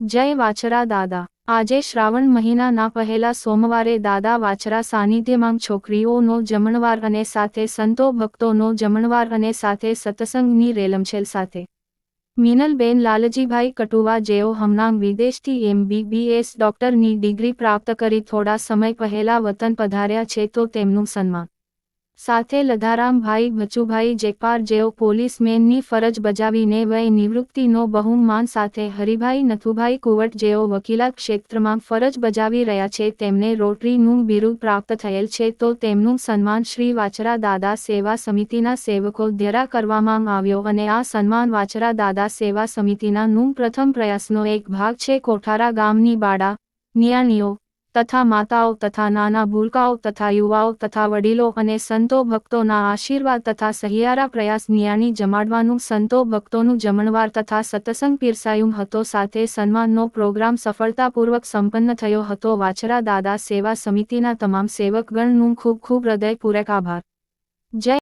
જય વાછરા દાદા. આજે શ્રાવણ મહિનાના પહેલા સોમવારે દાદા વાછરા સાનિધ્યમાં છોકરીઓનો જમણવાર અને સાથે સંતો ભક્તોનો જમણવાર અને સાથે સત્સંગની રેલમછેલ સાથે. મિનલબેન લાલજીભાઈ કટુવા જેઓ હમણાં વિદેશથી એમબીબીએસ ડોક્ટરની ડિગ્રી પ્રાપ્ત કરી થોડા સમય પહેલા વતન પધાર્યા છે તો તેમનું સન્માન. સાથે લધારામભાઈ બચુભાઈ જેકપાર જેઓ પોલીસમેનની ફરજ બજાવીને વય નિવૃત્તિનો બહુમાન સાથે હરિભાઈ, નથુભાઈ કુવટ જેઓ વકીલાત ક્ષેત્રમાં ફરજ બજાવી રહ્યા છે, તેમને રોટરીનું બિરુદ પ્રાપ્ત થયેલ છે, તો તેમનું સન્માન શ્રી વાછરા દાદા સેવા સમિતિના સેવકો દ્વારા કરવામાં આવ્યો અને આ સન્માન વાછરા દાદા સેવા સમિતિના નું પ્રથમ પ્રયાસનો એક ભાગ છે, કોઠારા ગામની બાડા નિયાણીઓ. તથા માતાઓ તથા નાના ભૂલકાઓ તથા યુવાઓ તથા વડીલો અને સંતો ભક્તોના આશીર્વાદ તથા સહિયારા પ્રયાસ નિયાણી જમાડવાનું સંતો ભક્તોનું જમણવાર તથા સત્સંગ પીરસાયું હતો. સાથે સન્માનનો પ્રોગ્રામ સફળતાપૂર્વક સંપન્ન થયો હતો. વાછરા દાદા સેવા સમિતિના તમામ સેવકગણનું ખૂબ ખૂબ હૃદયપૂર્વક આભાર. જય